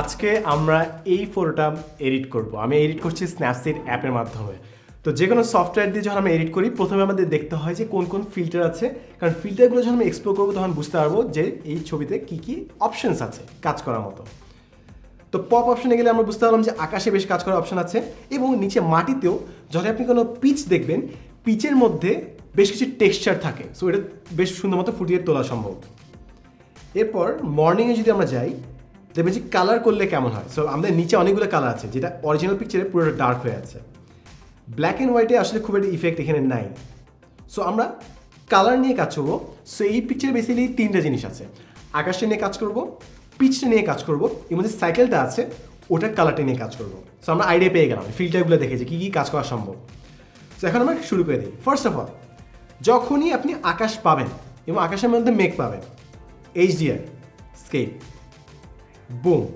আজকে আমরা এই ফটোটা এডিট করব। আমি এডিট করছি স্ন্যাপসিড অ্যাপের মাধ্যমে। তো যে কোনো সফটওয়্যার দিয়ে যখন আমরা এডিট করি, প্রথমে আমাদের দেখতে হয় যে কোন কোন ফিল্টার আছে। কারণ ফিল্টারগুলো যখন আমি এক্সপ্লোর করব, তখন বুঝতে পারব যে এই ছবিতে কি কি অপশনস আছে কাজ করার মতো। তো পপ অপশনে গেলে আমরা বুঝতে পারলাম যে আকাশে বেশ কাজ করার অপশন আছে এবং নিচে মাটিতেও যখন আপনি কোনো পিচ দেখবেন পিচের মধ্যে বেশ কিছু টেক্সচার থাকে। সো এটা বেশ সুন্দর মতো ফুটিয়ে তোলা সম্ভব। এরপর মর্নিংয়ে যদি আমরা যাই দেখবেন যে কালার করলে কেমন হয়? সো আমাদের নিচে অনেকগুলো কালার আছে, যেটা অরিজিনাল পিকচারে পুরোটা ডার্ক হয়ে আছে। ব্ল্যাক অ্যান্ড হোয়াইটে আসলে খুব একটা ইফেক্ট এখানে নাই। সো আমরা কালার নিয়ে কাজ করব। সো এই পিকচারে বেসিক্যালি তিনটা জিনিস আছে। আকাশটা নিয়ে কাজ করব পিচটা নিয়ে কাজ করব এবং যে সাইকেলটা আছে ওটার কালারটা নিয়ে কাজ করব। সো আমরা আইডিয়া পেয়ে গেলাম ফিল্টারগুলো দেখেছি কী কী কাজ করা সম্ভব। সো এখন আমরা শুরু করে দিই। ফার্স্ট অফ অল যখনই আপনি আকাশ পাবেন, এবং আকাশের মধ্যে মেঘ পাবেন এইচডিআর স্কেপ বুম,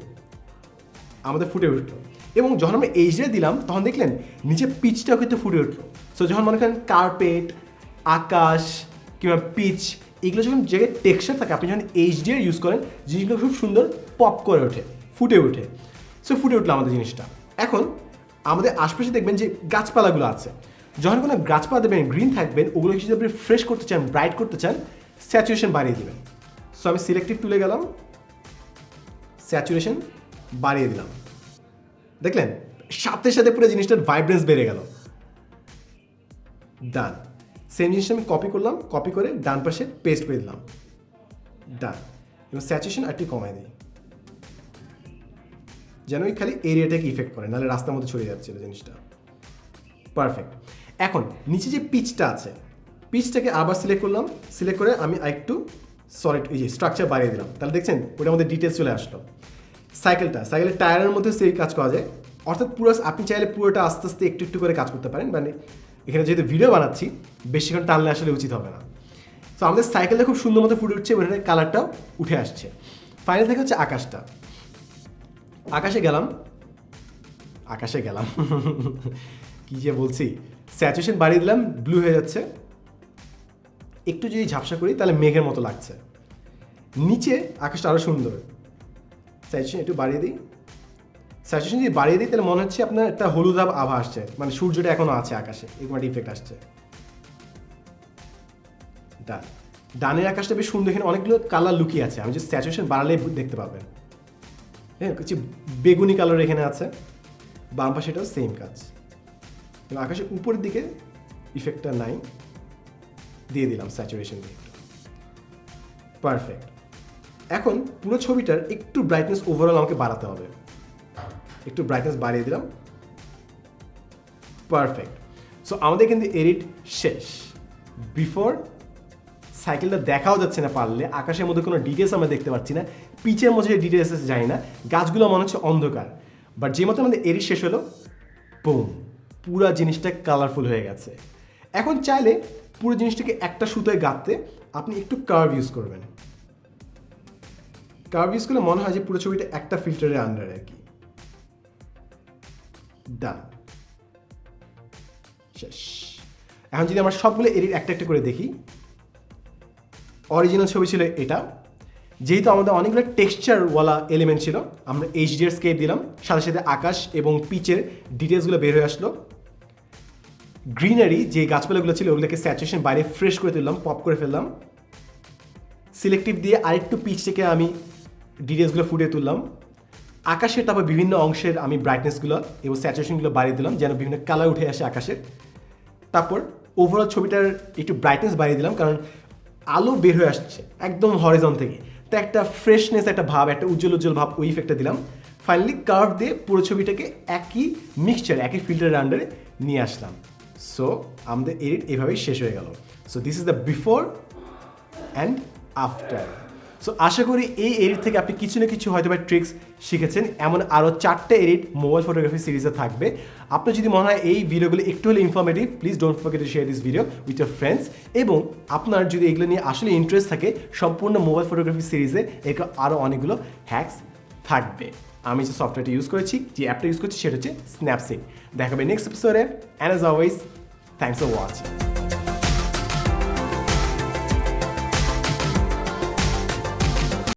আমাদের ফুটে উঠল। এবং যখন আমরা এইচডিআর দিলাম, তখন দেখলেন নিচে পিচটাও কিন্তু ফুটে উঠল। সো যখন মনে করেন কার্পেট আকাশ, কিংবা পিচ, এগুলো যখন যে টেক্সচার থাকে, আপনি যখন এইচডিআর ইউজ করেন, জিনিসগুলো খুব সুন্দর পপ করে ওঠে, ফুটে ওঠে। সো ফুটে উঠল আমাদের জিনিসটা। এখন আমাদের আশপাশে দেখবেন যে গাছপালাগুলো আছে। যখন কোনো গাছপালা দেবেন গ্রিন থাকবেন, ওগুলো যদি আপনি ফ্রেশ করতে চান ব্রাইট করতে চান স্যাচুরেশন বাড়িয়ে দেবেন। সো আমি সিলেক্টিভ তুলে গেলাম। স্যাচুরেশন বাড়িয়ে দিলাম। দেখলেন? সাথে সাথে পুরো জিনিসটার ভাইব্রেন্স বেড়ে গেল। ডান সেম জিনিসটা আমি কপি করলাম কপি করে ডান পাশে পেস্ট করে দিলাম। ডান এবং স্যাচুরেশন আর একটু কমাই দিই। যেন ওই খালি এরিয়াটাকে ইফেক্ট করে, নাহলে রাস্তার মধ্যে ছড়িয়ে যাচ্ছিল জিনিসটা। পারফেক্ট এখন, নিচে যে পিচটা আছে পিচটাকে আবার সিলেক্ট করলাম। সিলেক্ট করে আমি একটু সলিড এই যে স্ট্রাকচার বাড়িয়ে দিলাম। তাহলে দেখছেন, ওটার মধ্যে ডিটেলস চলে আসলো। সাইকেলটা সাইকেলের টায়ারের মধ্যে সেই কাজ করা যায়। অর্থাৎ পুরো, আপনি চাইলে পুরোটা আস্তে আস্তে একটু একটু করে কাজ করতে পারেন। মানে এখানে যেহেতু ভিডিও বানাচ্ছি, বেশিক্ষণ টানলে আসলে উচিত হবে না। তো আমাদের সাইকেলটা খুব সুন্দর মতো ফুটে উঠছে এটার কালারটাও উঠে আসছে। ফাইনাল থেকে হচ্ছে আকাশটা। আকাশে গেলাম। আকাশে গেলাম। কি যে বলছি। স্যাচুয়েশন বাড়িয়ে দিলাম ব্লু হয়ে যাচ্ছে। একটু যদি ঝাপসা করি, তাহলে মেঘের মতো লাগছে। নিচে আকাশটা আরও সুন্দর। স্যাচুরেশন একটু বাড়িয়ে দিই। স্যাচুরেশন যদি বাড়িয়ে দিই, তাহলে মনে হচ্ছে আপনার একটা হলুদ আভা আসছে। মানে সূর্যটা এখনও আছে আকাশে, এরকম একটা ইফেক্ট আসছে। ডান ডানের আকাশটা বেশ সুন্দর, এখানে অনেকগুলো কালার লুকিয়ে আছে। আমি যে স্যাচুরেশন বাড়ালে দেখতে পাবেন হ্যাঁ কিছু বেগুনি কালার এখানে আছে। বাম এটাও সেম কাজ। আকাশের উপরের দিকে ইফেক্টটা নাই। দিয়ে দিলাম স্যাচুরেশন দিয়ে। পারফেক্ট এখন পুরো ছবিটার একটু ব্রাইটনেস ওভারঅল আমাকে বাড়াতে হবে। একটু ব্রাইটনেস বাড়িয়ে দিলাম। পারফেক্ট সো আমাদের কিন্তু এডিট শেষ। বিফোর সাইকেলটা দেখাও যাচ্ছে না পারলে, আকাশের মধ্যে কোনো ডিটেলস আমরা দেখতে পাচ্ছি না। পিচের মধ্যে যে ডিটেলস জানি না। গাছগুলো মনে হচ্ছে অন্ধকার। বাট যে মতো আমাদের এডিট শেষ হলো বুম পুরা জিনিসটা কালারফুল হয়ে গেছে। এখন চাইলে পুরো জিনিসটাকে একটা সুতোয় গাঁথতে আপনি একটু কার্ভ ইউজ করবেন। কার্ভ ইউজ করলে মনে হয় যে পুরো ছবিটা একটা ফিল্টারের আন্ডারে আর কি। ডান শেষ। এখন যদি আমরা সবগুলো এডিট একটা একটা করে দেখি অরিজিনাল ছবি ছিল এটা। যেহেতু আমাদের অনেকগুলো টেক্সচারওয়ালা এলিমেন্ট ছিল, আমরা এইচডিআর স্কেপ দিলাম, সাথে সাথে আকাশ এবং পিচের ডিটেলসগুলো বের হয়ে আসলো। গ্রিনারি যে গাছপালাগুলো ছিল, ওগুলোকে স্যাচুরেশন বাইরে ফ্রেশ করে তুললাম পপ করে ফেললাম। সিলেক্টিভ দিয়ে আরেকটু পিচ থেকে আমি ডিটেলসগুলো ফুটিয়ে তুললাম। আকাশের তারপর বিভিন্ন অংশের আমি ব্রাইটনেসগুলো এবং স্যাচুরেশনগুলো বাড়িয়ে দিলাম, যেন বিভিন্ন কালার উঠে আসে আকাশের তারপর ওভারঅল ছবিটার একটু ব্রাইটনেস বাড়িয়ে দিলাম, কারণ আলো বের হয়ে আসছে একদম হরিজন থেকে। তো একটা ফ্রেশনেস একটা ভাব, একটা উজ্জ্বল উজ্জ্বল ভাব ওই ইফেক্টটা দিলাম। ফাইনালি কার্ভ দিয়ে পুরো ছবিটাকে একই মিক্সচার একই ফিল্টারের আন্ডারে নিয়ে আসলাম। সো আমাদের এডিট এভাবেই শেষ হয়ে গেল। So this is the before and after so আশা করি এই এডিট থেকে আপনি কিছু না কিছু হয়তো বা ট্রিক্স শিখেছেন। এমন আরও চারটে এডিট মোবাইল ফটোগ্রাফি সিরিজে থাকবে। আপনার যদি মনে হয় এই ভিডিওগুলো একটু হলে informative please don't forget to share this video with your friends এবং আপনার যদি এগুলো নিয়ে আসলে ইন্টারেস্ট থাকে, সম্পূর্ণ মোবাইল ফটোগ্রাফি সিরিজে একে আরও অনেকগুলো হ্যাক্স থাকবে। আমি যে সফটওয়্যারটি ইউজ করেছি, যে অ্যাপটা ইউজ করছি, সেটা হচ্ছে স্ন্যাপসিট দেখাবে নেক্সট এপিসোডে and as always thanks for watching